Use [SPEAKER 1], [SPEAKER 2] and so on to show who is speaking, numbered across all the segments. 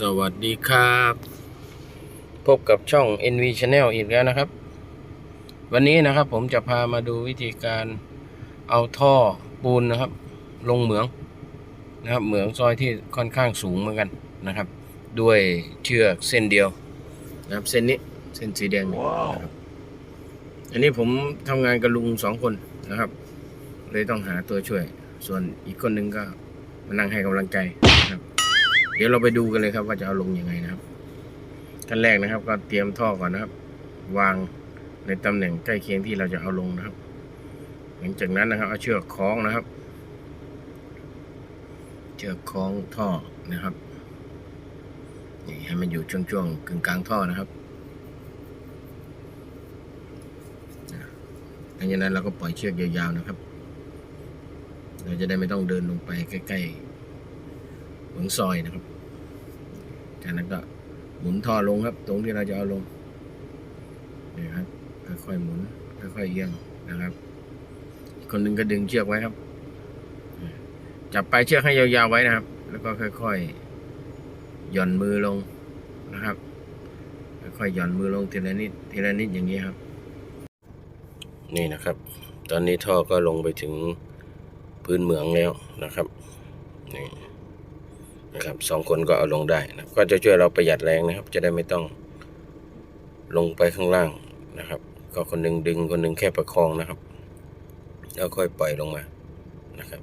[SPEAKER 1] สวัสดีครับ พบกับช่อง NV Channel อีกแล้วนะครับ วันนี้นะครับผมจะพามาดูวิธีการเอาท่อปูนนะครับ ลงเหมืองนะครับ เหมืองซอยที่ค่อนข้างสูงเหมือนกันนะครับ ด้วยเชือกเส้นเดียวนะครับ เส้นนี้เส้นสีแดงนี่นะครับอันนี้ผมทำงานกับลุงสองคนนะครับ เลยต้องหาตัวช่วย ส่วนอีกคนหนึงก็มานั่งให้กำลังใจนะครับเดี๋ยวเราไปดูกันเลยครับ ว่าจะเอาลงยังไงนะครับขั้นแรกนะครับ ก็เตรียมท่อก่อนนะครับ วางในตำแหน่งใกล้เคียงที่เราจะเอาลงนะครับ หลังจากนั้นนะครับ เอาเชือกคล้องนะครับ เชือกคล้องท่อนะครับนี่ให้มันอยู่ช่วงๆกึ่งกลางท่อนะครับหลังจากนั้นเราก็ปล่อยเชือกยาวๆนะครับ เราจะได้ไม่ต้องเดินลงไปใกล้ ๆ หมืองซอยนะครับ จากนั้นก็หมุนท่อลงครับ ตรงที่เราจะเอาลงนี่ครับค่อยๆหมุนค่อยๆเอียงนะครับคนหนึ่งก็ดึงเชือกไว้ครับ จับปลายเชือกให้ยาวๆไว้นะครับ แล้วก็ค่อยๆหย่อนมือลงนะครับ ค่อยๆหย่อนมือลงทีละนิดทีละนิดอย่างนี้ครับ นี่นะครับ ตอนนี้ท่อก็ลงไปถึงพื้นเหมืองแล้วนะครับนี่ นะครับสองคนก็เอาลงได้นะก็จะช่วยเราประหยัดแรงนะครับ จะได้ไม่ต้องลงไปข้างล่างนะครับ ก็คนหนึ่งดึงคนหนึ่งแค่ประคองนะครับ แล้วค่อยปล่อยลงมานะครับ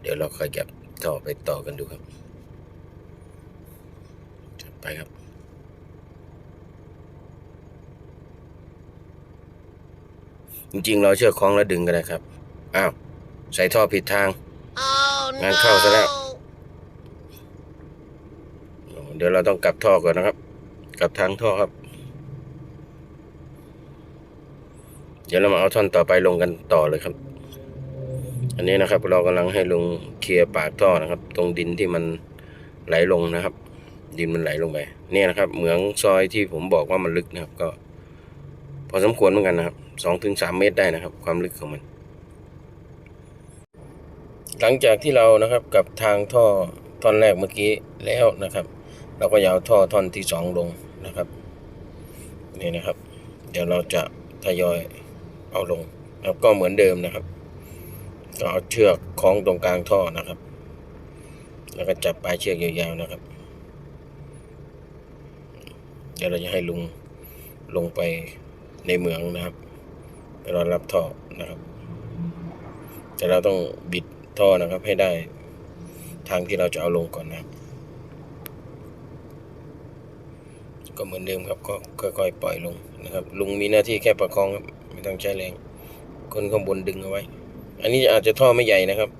[SPEAKER 1] เดี๋ยวเราค่อยเก็บต่อไปต่อกันดูครับไปครับจริงๆเราเชือกคล้องแล้วดึงกันนะครับ อ้าว ใส่ท่อผิดทาง งานเข้าซะแล้ว เดี๋ยวเราต้องกลับท่อก่อนนะครับ กลับทางท่อครับ เดี๋ยวเรามาเอาท่อนต่อไปลงกันต่อเลยครับ อันนี้นะครับ เรากำลังให้ลุงเคลียร์ปากท่อนะครับ ตรงดินที่มันไหลลงนะครับ ดินมันไหลลงไปเนี่ยนะครับ เหมืองซอยที่ผมบอกว่ามันลึกนะครับ ก็ พอสมควรเหมือนกันนะครับสองถึงสามเมตรได้นะครับ ความลึกของมัน หลังจากที่เรานะครับกับทางท่อท่อนแรกเมื่อกี้แล้วนะครับ เราก็ยาวท่อท่อนที่สองลงนะครับนี่นะครับ เดี๋ยวเราจะทยอยเอาลงนะครับก็เหมือนเดิมนะครับก็เอาเชือกคล้องตรงกลางท่อนะครับ แล้วก็จับปลายเชือกยาวๆนะครับ เดี๋ยวเราจะให้ลุงลงไปในเหมืองนะครับไปรอรับท่อนะครับ แต่เราต้องบิด ท่อนะครับให้ได้ทางที่เราจะเอาลงก่อนนะครับ ก็เหมือนเดิมครับก็ค่อยๆปล่อยลงนะครับ ลุงมีหน้าที่แค่ประคองครับไม่ต้องใช้แรงคนข้างบนดึงเอาไว้ อันนี้อาจจะท่อไม่ใหญ่นะครับ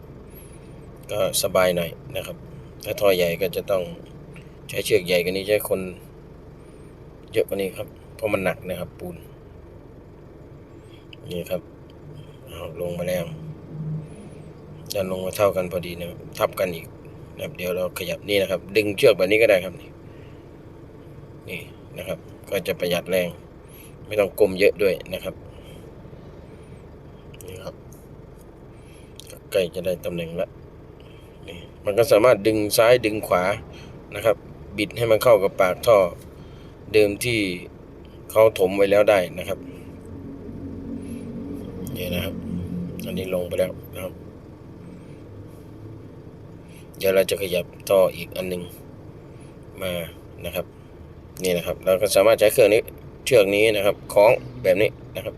[SPEAKER 1] ก็สบายหน่อยนะครับ ถ้าท่อใหญ่ก็จะต้องใช้เชือกใหญ่กว่านี้ใช้คนเยอะกว่านี้ครับ เพราะมันหนักนะครับปูนนี่ครับเอาลงมาแล้ว ดันลงมาเท่ากันพอดีนะทับกันอีกนะครับเดี๋ยวเราขยับนี่นะครับ ดึงเชือกแบบนี้ก็ได้ครับนี่นี่นะครับ ก็จะประหยัดแรง ไม่ต้องกลมเยอะด้วยนะครับนี่ครับใกล้จะได้ตำแหน่งแล้วนี่มันก็สามารถดึงซ้ายดึงขวานะครับ บิดให้มันเข้ากับปากท่อเดิมที่เขาถมไว้แล้วได้นะครับนี่นะครับ อันนี้ลงไปแล้วนะครับ ดี๋ยวเราจะขยับท่ออีกอันหนึงมานะครับ นี่นะครับ เราก็สามารถใช้เครื่องนี้เชือกนี้นะครับคล้องแบบนี้นะครับ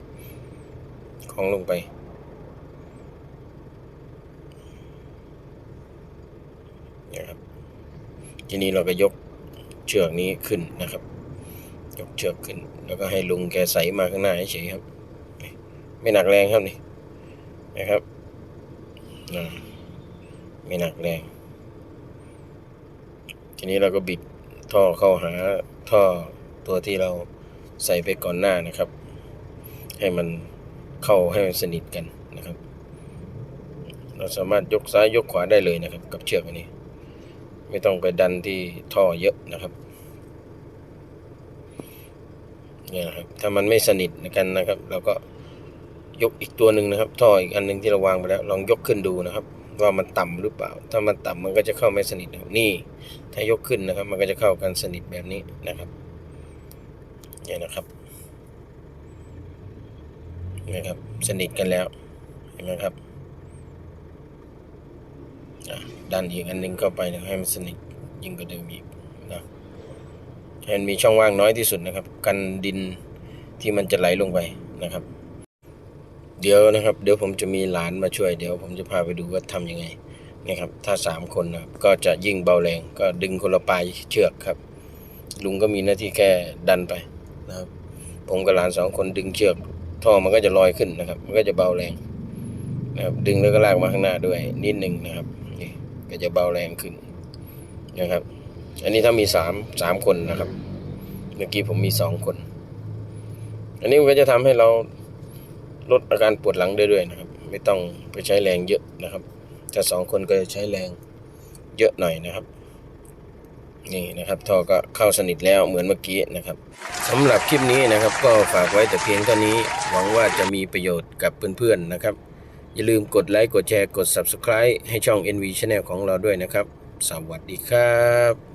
[SPEAKER 1] คล้องลงไปนี่ครับ ทีนี้เราก็ยกเชือกนี้ขึ้นนะครับ ยกเชือกขึ้น แล้วก็ให้ลุงแกใส่มาข้างหน้าเฉยครับ ไม่หนักแรงครับนี่นะครับไม่หนักแรง ทีนี้เราก็บิดท่อเข้าหาท่อตัวที่เราใส่ไปก่อนหน้านะครับ ให้มันเข้าให้มันสนิทกันนะครับ เราสามารถยกซ้ายยกขวาได้เลยนะครับ กับเชือกอันนี้ ไม่ต้องไปดันที่ท่อเยอะนะครับเนี่ยนะครับถ้ามันไม่สนิทกันนะครับ เราก็ยกอีกตัวหนึ่งนะครับ ท่ออีกอันหนึ่งที่เราวางไปแล้ว ลองยกขึ้นดูนะครับ ว่ามันต่ำหรือเปล่า ถ้ามันต่ำมันก็จะเข้าไม่สนิทนะครับนี่ ถ้ายกขึ้นนะครับ มันก็จะเข้ากันสนิทแบบนี้นะครับเนี่ยนะครับนะครับ สนิทกันแล้วเห็นไหมครับดันอีกอันหนึงเข้าไปนะให้มันสนิทยิ่งกว่าเดิมอีกนะให้มันมีช่องว่างน้อยที่สุดนะครับ กันดินที่มันจะไหลลงไปนะครับ เดี๋ยวนะครับ เดี๋ยวผมจะมีหลานมาช่วย เดี๋ยวผมจะพาไปดูว่าทำยังไงนะครับ ถ้าสามคนนะครับก็จะยิ่งเบาแรง ก็ดึงคนละปลายเชือกครับ ลุงก็มีหน้าที่แค่ดันไปนะครับ ผมกับหลานสองคนดึงเชือก ท่อมันก็จะลอยขึ้นนะครับ มันก็จะเบาแรงนะครับดึงแล้วก็ลากมาข้างหน้าด้วยนิดหนึ่งนะครับนี่ก็จะเบาแรงขึ้นนะครับ อันนี้ถ้ามีสามสามคนนะครับ เมื่อกี้ผมมีสองคน อันนี้มันก็จะทำให้เรา ลดอาการปวดหลังได้ด้วยนะครับ ไม่ต้องไปใช้แรงเยอะนะครับถ้าสองคนก็จะใช้แรงเยอะหน่อยนะครับนี่นะครับท่อก็เข้าสนิทแล้วเหมือนเมื่อกี้นะครับสำหรับคลิปนี้นะครับ ก็ฝากไว้แต่เพียงเท่านี้ หวังว่าจะมีประโยชน์กับเพื่อนๆนะครับ อย่าลืมกดไลค์กดแชร์กด Subscribe ให้ช่อง NV Channel ของเราด้วยนะครับ สวัสดีครับ